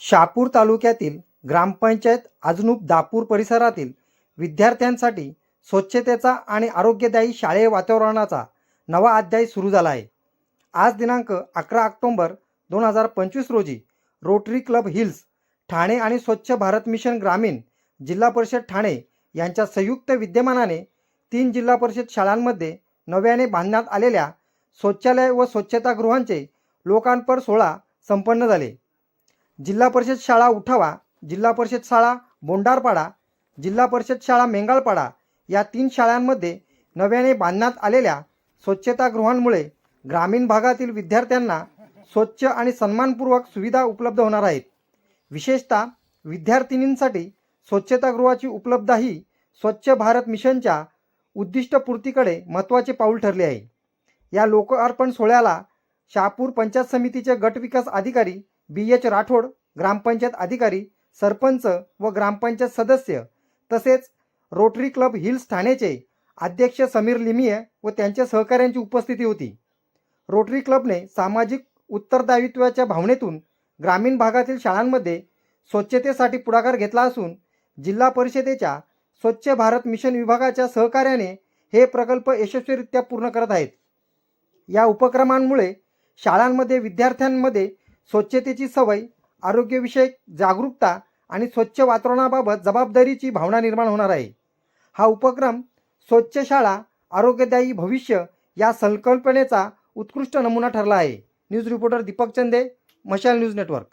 शापूर तालुक्यातील ग्रामपंचायत अजनूप दापूर परिसरातील विद्यार्थ्यांसाठी स्वच्छतेचा आणि आरोग्यदायी शालेय वातावरणाचा नवा अध्याय सुरू झाला आहे. आज दिनांक अकरा ऑक्टोंबर दोन हजार पंचवीस रोजी रोटरी क्लब हिल्स ठाणे आणि स्वच्छ भारत मिशन ग्रामीण जिल्हा परिषद ठाणे यांच्या संयुक्त विद्यमानाने तीन जिल्हा परिषद शाळांमध्ये नव्याने बांधण्यात आलेल्या शौचालय व स्वच्छतागृहांचे लोकांपर सोहळा संपन्न झाले. जिल्हा परिषद शाळा उठावा जिल्हा परिषद शाळा बोंडारपाडा जिल्हा परिषद शाळा मेंगाळपाडा या तीन शाळांमध्ये नव्याने बांधण्यात आलेल्या स्वच्छतागृहांमुळे ग्रामीण भागातील विद्यार्थ्यांना स्वच्छ आणि सन्मानपूर्वक सुविधा उपलब्ध होणार आहेत. विशेषतः विद्यार्थिनींसाठी स्वच्छतागृहाची उपलब्धता ही स्वच्छ भारत मिशनच्या उद्दिष्टपूर्तीकडे महत्त्वाचे पाऊल ठरले आहे. या लोकार्पण सोहळ्याला शहापूर पंचायत समितीचे गटविकास अधिकारी बी एच राठोड ग्रामपंचायत अधिकारी सरपंच व ग्रामपंचायत सदस्य तसेच रोटरी क्लब हिल्स ठाण्याचे अध्यक्ष समीर लिमिये व त्यांच्या सहकाऱ्यांची उपस्थिती होती. रोटरी क्लबने सामाजिक उत्तरदायित्वाच्या भावनेतून ग्रामीण भागातील शाळांमध्ये स्वच्छतेसाठी पुढाकार घेतला असून जिल्हा परिषदेच्या स्वच्छ भारत मिशन विभागाच्या सहकार्याने हे प्रकल्प यशस्वीरित्या पूर्ण करत आहेत. या उपक्रमांमुळे शाळांमध्ये विद्यार्थ्यांमध्ये स्वच्छतेची सवय आरोग्यविषयक जागरूकता आणि स्वच्छ वातावरणाबाबत जबाबदारीची भावना निर्माण होणार आहे. हा उपक्रम स्वच्छ शाळा आरोग्यदायी भविष्य या संकल्पनेचा उत्कृष्ट नमुना ठरला आहे. न्यूज रिपोर्टर दीपक चंदे मशाल न्यूज नेटवर्क.